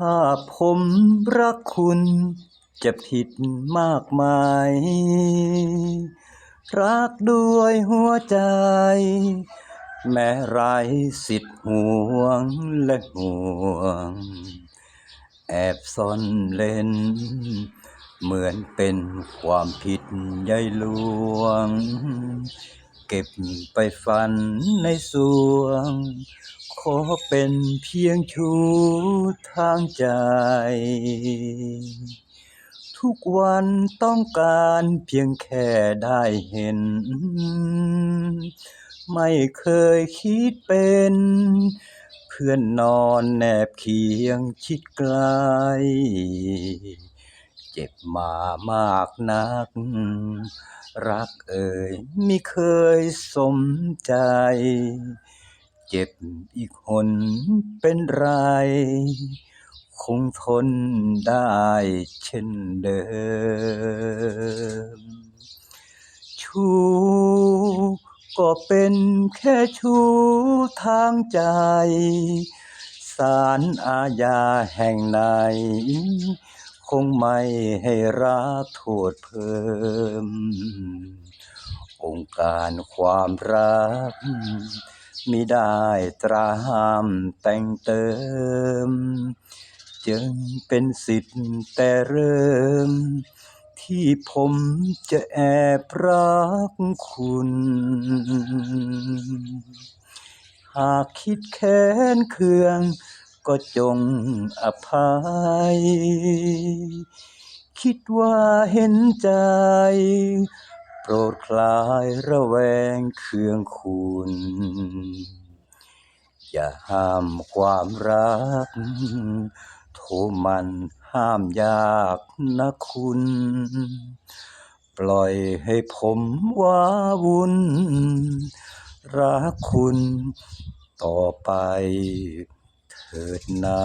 ถ้าผมรักคุณจะผิดมากมาย รักด้วยหัวใจ แม้ไรสิทธิ์ห่วงและห่วง แอบซ่อนเล่น เหมือนเป็นความผิดใยหลวง ก็บไปฝันในสวง ขอเป็นเพียงชูทางใจ ทุกวันต้องการเพียงแค่ได้เห็น ไม่เคยคิดเป็น เพื่อนนอนแนบเคียงชิดใกล้ เจ็บมามากนัก รักเอ่ยไม่เคยสมใจ เจ็บอีกหนเป็นไร คงทนได้เช่นเดิม ชู้ก็เป็นแค่ชู้ทางใจศาลอาญาแห่งไหน คงไม่ให้รักโทษเพิ่ม องค์การความรักมิได้ตราห้ามแต่งเติม จึงเป็นสิทธิ์แต่เริ่ม ที่ผมจะแอบรักคุณ หากคิดแค้นเคือง ก็จงอภัย คิดว่าเห็นใจ โปรดคลายระแวงเคืองคุณ อย่าห้ามความรัก โทมันห้ามยากนะคุณ ปล่อยให้ผมว้าวุ่นรักคุณต่อไป เถิดนา